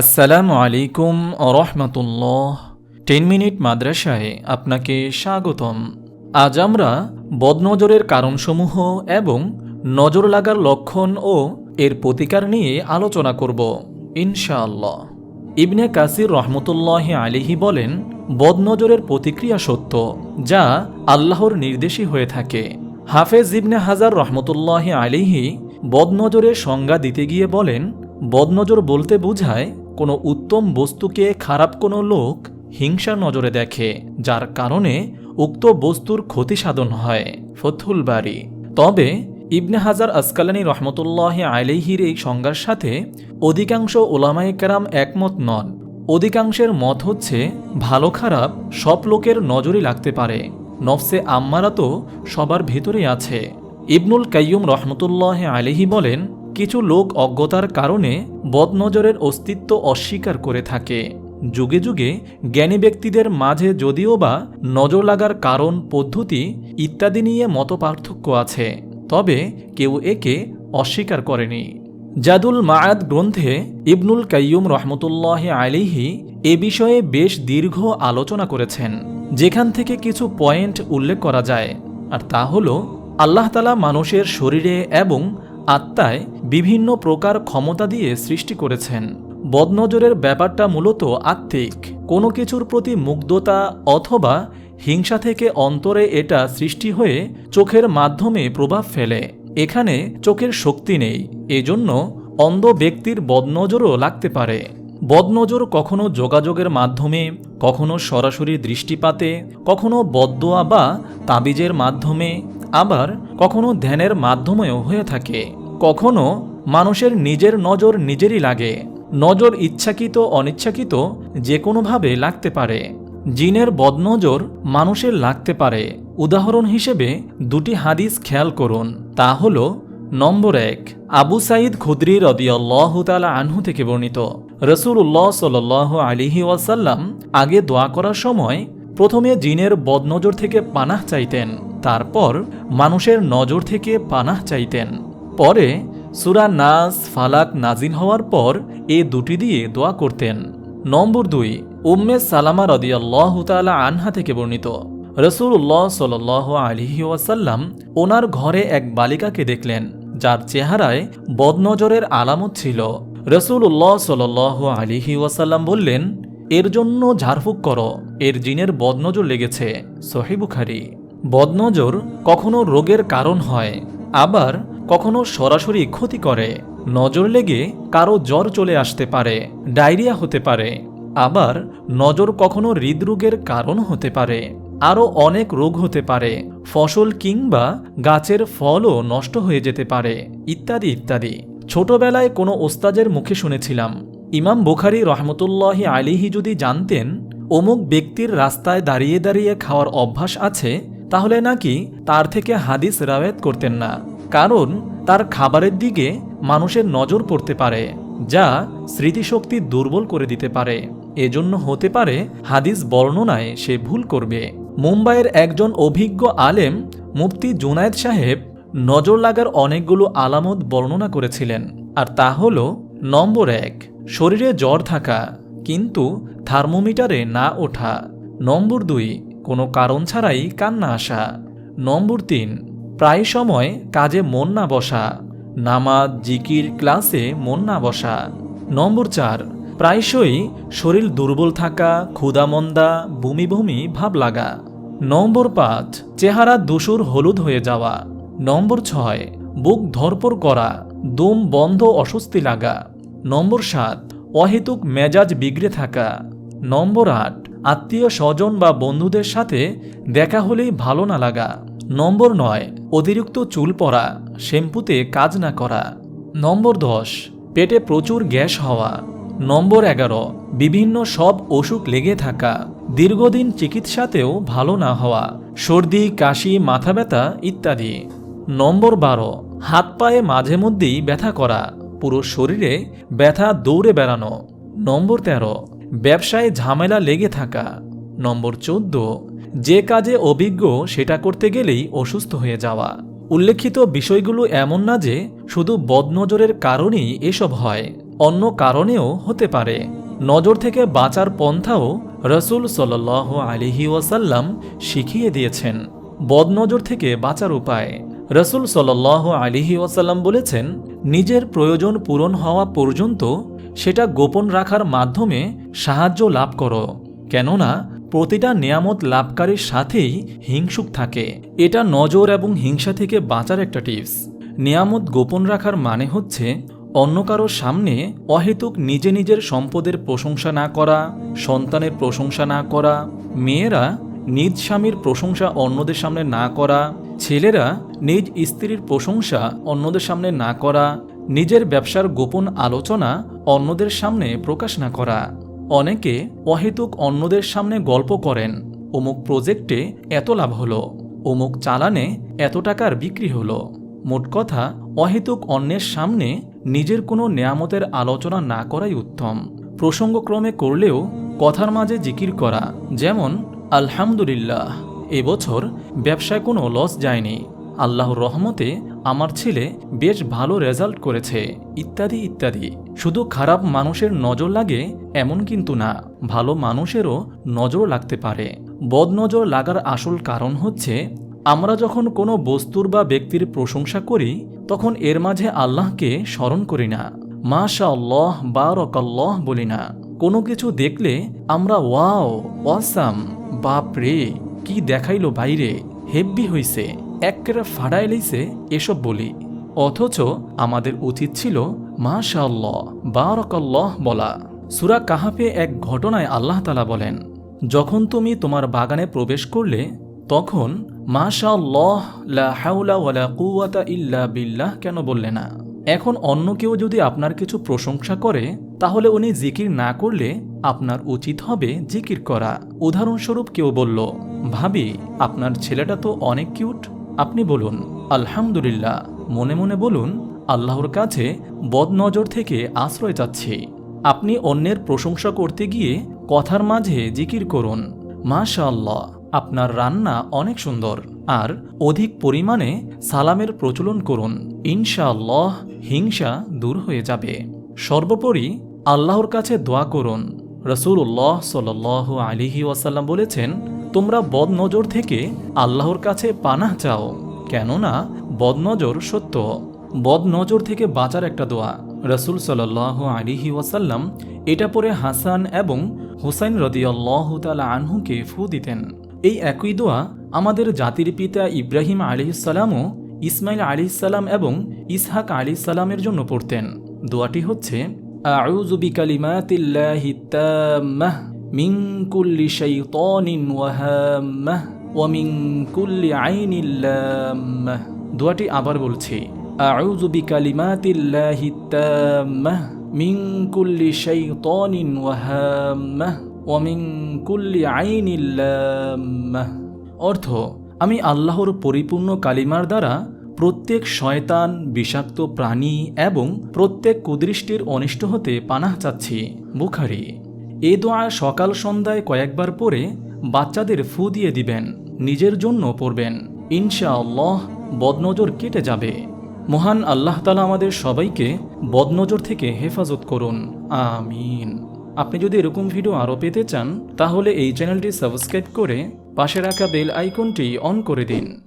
আসসালামু আলাইকুম রহমতুল্লাহ। Ten minute মাদ্রাসায় আপনাকে স্বাগতম। আজ আমরা বদনজরের কারণসমূহ এবং নজর লাগার লক্ষণ ও এর প্রতিকার নিয়ে আলোচনা করব, ইনশাআল্লাহ। ইবনে কাসির রহমতুল্লাহ আলিহি বলেন, বদনজরের প্রতিক্রিয়া সত্য, যা আল্লাহর নির্দেশই হয়ে থাকে। হাফেজ ইবনে হাজার রহমতুল্লাহ আলিহি বদনজরের সংজ্ঞা দিতে গিয়ে বলেন, বদনজর বলতে বোঝায় কোনো উত্তম বস্তুকে খারাপ কোনো লোক হিংসার নজরে দেখে, যার কারণে উক্ত বস্তুর ক্ষতি সাধন হয়। ফথুল বাড়ি তবে, ইবনে হাজার আসকালানি রহমতুল্লাহ আলাইহির এই সংজ্ঞার সাথে অধিকাংশ ওলামায়ে কেরাম একমত নন। অধিকাংশের মত হচ্ছে, ভালো খারাপ সব লোকের নজরই লাগতে পারে। নফসে আম্মারা তো সবার ভেতরেই আছে। ইবনুল কাইয়ুম রহমতুল্লাহ আলিহি বলেন কিছু লোক অজ্ঞতার কারণে বদনজরের অস্তিত্ব অস্বীকার করে থাকে। যুগে যুগে জ্ঞানী ব্যক্তিদের মাঝে যদিও বা নজর লাগার কারণ, পদ্ধতি ইত্যাদি নিয়ে মতপার্থক্য আছে, তবে কেউ একে অস্বীকার করেনি। জাদুল মায়াদ গ্রন্থে ইবনুল কাইয়ুম রহমতুল্লাহ আলিহি এ বিষয়ে বেশ দীর্ঘ আলোচনা করেছেন, যেখান থেকে কিছু পয়েন্ট উল্লেখ করা যায়, আর তা হল আল্লাহতালা মানুষের শরীরে এবং আত্মায় বিভিন্ন প্রকার ক্ষমতা দিয়ে সৃষ্টি করেছেন। বদনজরের ব্যাপারটা মূলত আত্মিক। কোনো কিছুর প্রতি মুগ্ধতা অথবা হিংসা থেকে অন্তরে এটা সৃষ্টি হয়ে চোখের মাধ্যমে প্রভাব ফেলে। এখানে চোখের শক্তি নেই, এজন্য অন্ধ ব্যক্তির বদনজরও লাগতে পারে। বদনজর কখনো যোগাযোগের মাধ্যমে, কখনো সরাসরি দৃষ্টিপাতে, কখনো বদদোয়া বা তাবিজের মাধ্যমে, আবার কখনো ধ্যানের মাধ্যমেও হয়ে থাকে। কখনো মানুষের নিজের নজর নিজেরই লাগে। নজর ইচ্ছাকৃত, অনিচ্ছাকৃত যে কোনোভাবে লাগতে পারে। জিনের বদনজর মানুষের লাগতে পারে। উদাহরণ হিসেবে দুটি হাদিস খেয়াল করুন। তা হল, নম্বর এক, আবু সাঈদ খুদ্রি রদিয়াল্লাহ তালা আনহু থেকে বর্ণিত। রসুল্লাহ সাল আলিহি ওয়াসাল্লাম আগে দোয়া করার সময় প্রথমে জিনের বদনজর থেকে পানাহ চাইতেন। তারপর মানুষের নজর থেকে পানাহ চাইতেন। পরে সুরা নাস, ফালাক নাজিন হওয়ার পর এ দুটি দিয়ে দোয়া করতেন। নম্বর দুই, উম্মে সালামা রদিয়াল্লাহ তালা আনহা থেকে বর্ণিত। রসুল্লাহ সাল আলিহি ওয়াসাল্লাম ওনার ঘরে এক বালিকাকে দেখলেন, যার চেহারায় বদনজরের আলামত ছিল। রসুল্লাহ সাল আলিহি ওয়াসাল্লাম বললেন, এর জন্য ঝাড়ফুঁক করো, এর জিনের বদনজর লেগেছে। সহিবুখারি বদনজর কখনো রোগের কারণ হয়, আবার কখনো সরাসরি ক্ষতি করে, নজর লেগে কারও জ্বর চলে আসতে পারে, ডায়রিয়া হতে পারে। আবার নজর কখনো হৃদরোগের কারণ হতে পারে, আরও অনেক রোগ হতে পারে, ফসল কিংবা গাছের ফলও নষ্ট হয়ে যেতে পারে, ইত্যাদি ইত্যাদি। ছোটবেলায় কোনো ওস্তাজের মুখে শুনেছিলাম, ইমাম বুখারি রহমতুল্লাহি আলিহি যদি জানতেন, অমুক ব্যক্তির রাস্তায় দাঁড়িয়ে দাঁড়িয়ে খাওয়ার অভ্যাস আছে, তাহলে নাকি তার থেকে হাদিস রাওয়াত করতেন না। কারণ তার খাবারের দিকে মানুষের নজর পড়তে পারে, যা স্মৃতিশক্তি দুর্বল করে দিতে পারে। এজন্য হতে পারে, হাদিস বর্ণনায় সে ভুল করবে। মুম্বাইয়ের একজন অভিজ্ঞ আলেম, মুফতি জুনায়েদ সাহেব, নজর লাগার অনেকগুলো আলামত বর্ণনা করেছিলেন। আর তা হল, নম্বর এক, শরীরে জ্বর থাকা, কিন্তু থার্মোমিটারে না ওঠা। নম্বর দুই, কোনো কারণ ছাড়াই কান্না আসা। নম্বর তিন প্রায় সময় কাজে মন না বসা, নামাজ, জিকির ক্লাসে মন না বসা। নম্বর চার, প্রায়শই শরীর দুর্বল থাকা ক্ষুদামন্দা বমি বমি ভাব লাগা। নম্বর পাঁচ, চেহারা দুসুর হলুদ হয়ে যাওয়া। নম্বর ছয়, বুক ধরপর করা, দম বন্ধ অস্বস্তি লাগা। নম্বর সাত, অহেতুক মেজাজ বিগড়ে থাকা। নম্বর আট, আত্মীয় স্বজন বা বন্ধুদের সাথে দেখা হলেই ভালো না লাগা। নম্বর নয়, অতিরিক্ত চুল পড়া শ্যাম্পুতে কাজ না করা। নম্বর দশ, পেটে প্রচুর গ্যাস হওয়া। নম্বর এগারো, বিভিন্ন সব অসুখ লেগে থাকা। দীর্ঘদিন চিকিৎসাতেও ভালো না হওয়া, সর্দি, কাশি, মাথা ব্যথা ইত্যাদি। নম্বর বারো, হাত পায়ে মাঝে মধ্যেই ব্যথা করা, পুরো শরীরে ব্যথা দৌড়ে বেড়ানো। নম্বর তেরো, ব্যবসায় ঝামেলা লেগে থাকা। নম্বর চোদ্দ যে কাজে অভিজ্ঞ সেটা করতে গেলেই অসুস্থ হয়ে যাওয়া। উল্লেখিত বিষয়গুলো এমন না যে শুধু বদনজরের কারণেই এসব হয়, অন্য কারণেও হতে পারে। নজর থেকে বাঁচার পন্থাও রসুল সাল আলিহি ওয়াসাল্লাম শিখিয়ে দিয়েছেন, বদনজর থেকে বাঁচার উপায়। রসুল সাল আলিহি ওয়াসাল্লাম বলেছেন, নিজের প্রয়োজন পূরণ হওয়া পর্যন্ত সেটা গোপন রাখার মাধ্যমে সাহায্য লাভ করো, কেননা প্রতিটা নিয়ামত লাভকারীর সাথেই হিংসুক থাকে। এটা নজর এবং হিংসা থেকে বাঁচার একটা টিপস নিয়ামত গোপন রাখার মানে হচ্ছে অন্য কারোর সামনে অহেতুক নিজে নিজের সম্পদের প্রশংসা না করা, সন্তানের প্রশংসা না করা, মেয়েরা নিজ স্বামীর প্রশংসা অন্যদের সামনে না করা, ছেলেরা নিজ স্ত্রীর প্রশংসা অন্যদের সামনে না করা, নিজের ব্যবসার গোপন আলোচনা অন্যদের সামনে প্রকাশ না করা। অনেকে অহেতুক অন্যদের সামনে গল্প করেন, অমুক প্রজেক্টে এত লাভ হলো, অমুক চালানে এত টাকার বিক্রি হলো। মোট কথা, অহেতুক অন্যের সামনে নিজের কোনো নেয়ামতের আলোচনা না করাই উত্তম। প্রসঙ্গক্রমে করলেও কথার মাঝে জিকির করা, যেমন, আলহামদুলিল্লাহ এবছর ব্যবসায় কোনো লস যায়নি। আল্লাহর রহমতে আমার ছেলে বেশ ভালো রেজাল্ট করেছে, ইত্যাদি ইত্যাদি। শুধু খারাপ মানুষের নজর লাগে এমন কিন্তু না, ভালো মানুষেরও নজর লাগতে পারে। বদনজর লাগার আসল কারণ হচ্ছে, আমরা যখন কোনো বস্তুর বা ব্যক্তির প্রশংসা করি, তখন এর মাঝে আল্লাহকে স্মরণ করি না। মাশা বা রকাল্লাহ বলি না। কোনো কিছু দেখলে আমরা, ওয়াও ওয়াসাম বাপ রে কি দেখাইলো বাইরে, হেব্বি হইছে। একেরা লইছে এসব বলি, অথচ আমাদের উচিত ছিল মাশাল্লাহ বারকাল্লাহ বলা। সুরা কাহাফে এক ঘটনায় আল্লাহ তালা বলেন, যখন তুমি তোমার বাগানে প্রবেশ করলে, তখন মাশাল্লাহ লা হাওলা ওয়ালা কুওয়াতা ইল্লা বিল্লাহ কেন বললে না? এখন অন্য কেউ যদি আপনার কিছু প্রশংসা করে, তাহলে উনি জিকির না করলে আপনার উচিত হবে জিকির করা। উদাহরণস্বরূপ কেউ বলল, ভাবি, আপনার ছেলেটা তো অনেক কিউট আপনি বলুন, আলহামদুলিল্লাহ, মনে মনে বলুন, আল্লাহর কাছে বদনজর থেকে আশ্রয় চাচ্ছি। আপনি অন্যের প্রশংসা করতে গিয়ে কথার মাঝে জিকির করুন। মাশা আল্লাহ আপনার রান্না অনেক সুন্দর। আর অধিক পরিমাণে সালামের প্রচলন করুন। ইনশাআল্লাহ, হিংসা দূর হয়ে যাবে। সর্বোপরি আল্লাহর কাছে দোয়া করুন। রসুল্লাহ সাল আলিহি ওয়াসাল্লাম বলেছেন তোমরা বদনজর থেকে আল্লাহর কাছে পানাহ চাও, কেননা বদনজর সত্য। বদনজর থেকে বাঁচার একটা দোয়া। রসুল সাল্লাহ আলিহি ওয়াসাল্লাম এটা পরে হাসান এবং হুসাইন রদিয়াল্লাহ তালা আনহুকে ফু দিতেন। এই একই দোয়া আমাদের জাতির পিতা ইব্রাহিম আলিহিসাল্লামও ইসমাইল আলিহিসাল্লাম এবং ইসহাক আলিহিসাল্লামের জন্য পড়তেন। দোয়াটি হচ্ছে আউজুবিকালিমাতিল্লাহিতাম্মাহ মিং কুল্লি শৈতনিন ওয়াহাম্মাহ ওয়া মিং কুল্লি আইনিল্লাম্মাহ দোয়াটি আবার বলছি, আউযু বিকালিমাতিল্লাহিত তাম্মাহ মিং কুল্লি শৈতনিন ওয়াহাম্মাহ ওয়া মিং কুল্লি আইনিল্লাম্মাহ অর্থ, আমি আল্লাহর পরিপূর্ণ কালিমার দ্বারা প্রত্যেক শয়তান, বিষাক্ত প্রাণী এবং প্রত্যেক কুদৃষ্টির অনিষ্ট হতে পানাহ চাচ্ছি। বুখারি এ দোয়া সকাল সন্ধ্যায় কয়েকবার পরে বাচ্চাদের ফু দিয়ে দিবেন, নিজের জন্য পড়বেন। ইনশাআল্লাহ বদনজর কেটে যাবে। মহান আল্লাহ তালা আমাদের সবাইকে বদনজর থেকে হেফাজত করুন। আমিন। আপনি যদি এরকম ভিডিও আরও পেতে চান, তাহলে এই চ্যানেলটি সাবস্ক্রাইব করে পাশে রাখা বেল আইকনটি অন করে দিন।